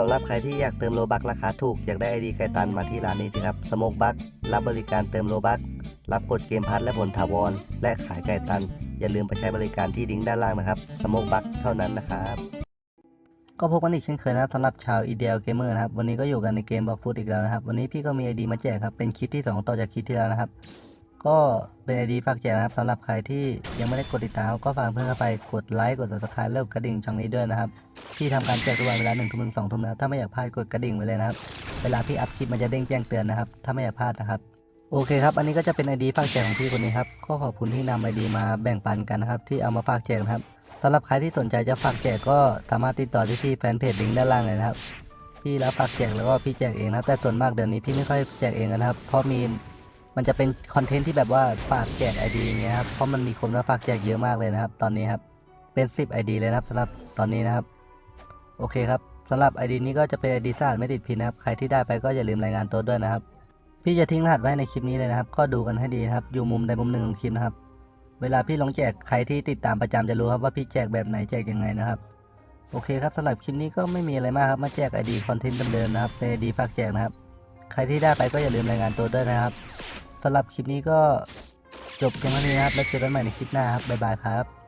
สำหรับใครที่อยากเติมโลบักราคาถูก อยากได้ไอดีไกตันมาที่ร้านนี้สิครับสโมกบักรับบริการเติมโลบักรับกดเกมพัทและผลถาวร และขายไก่ตัน อย่าลืมไปใช้บริการที่ลิงก์ด้านล่างนะครับสโมกบักเท่านั้นนะครับก็พบกันอีกเช่นเคยนะสำหรับชาวอีเดียลเกมเมอร์นะครับวันนี้ก็อยู่กันในเกมบอกฟุตอีกแล้วนะครับ วันนี้พี่ก็มีไอดีมาแจกครับเป็นคลิปที่ 2 ต่อจากคลิปที่แล้วนะครับ ก็เป็นไอดีฝากแจกนะครับสำหรับใครที่ยังไม่ได้กดติดตามก็ฝากเพื่อนเข้าไปกดไลค์กด subscribe แล้วกดกระดิ่งช่องนี้ด้วยนะครับพี่ทำการแจกทุกวันเวลาหนึ่งทุ่มถึงสองทุ่มแล้วถ้าไม่อยากพลาดกดกระดิ่งไว้เลยนะครับ เวลาพี่อัพคลิปมันจะเด้งแจ้งเตือนนะครับ ถ้าไม่อยากพลาดนะครับ โอเคครับ อันนี้ก็จะเป็นไอดีฝากแจกของพี่คนนี้ครับก็ขอบคุณที่นำไอดีมาแบ่งปันกันนะครับที่เอามาฝากแจกนะครับสำหรับใครที่สนใจจะฝากแจกก็สามารถติดต่อที่ที่แฟนเพจลิงก์ด้านล่างเลยนะครับพี่รับฝากแจกแล้วก็พี่แจกเองนะแต่ส่วนมากเดี๋ยวนี้พี่ไม่ค่อยแจกเองนะครับเพราะมี มันจะเป็นคอนเทนต์ที่แบบว่าฝากแจกไอดีอย่างเงี้ยครับเพราะมันมีคนมาฝากแจกเยอะมากเลยนะครับ ตอนนี้ครับเป็น 10 ID เลยนะครับสำหรับตอนนี้นะครับ โอเคครับสำหรับ ID นี้ก็จะเป็น ID สะอาดไม่ติดพินนะครับ ใครที่ได้ไปก็อย่าลืมรายงานตัวด้วยนะครับ พี่จะทิ้งรหัสไว้ในคลิปนี้เลยนะครับ ก็ดูกันให้ดีนะครับ อยู่มุมใดมุมหนึ่งของคลิปนะครับ เวลาพี่ลงแจกใครที่ติดตามประจำจะรู้ครับว่าพี่แจกแบบไหนแจกยังไงนะครับ โอเคครับสำหรับคลิปนี้ก็ไม่มีอะไรมากครับ มาแจก ID คอนเทนต์เดิมๆนะครับ เป็น ID ฝากแจกนะครับ ใครที่ได้ไปก็อย่าลืมรายงานตัวด้วยนะครับ สำหรับคลิปนี้ก็จบเพียงเท่านี้นะครับ แล้วเจอกันใหม่ในคลิปหน้าครับ บ๊ายบายครับ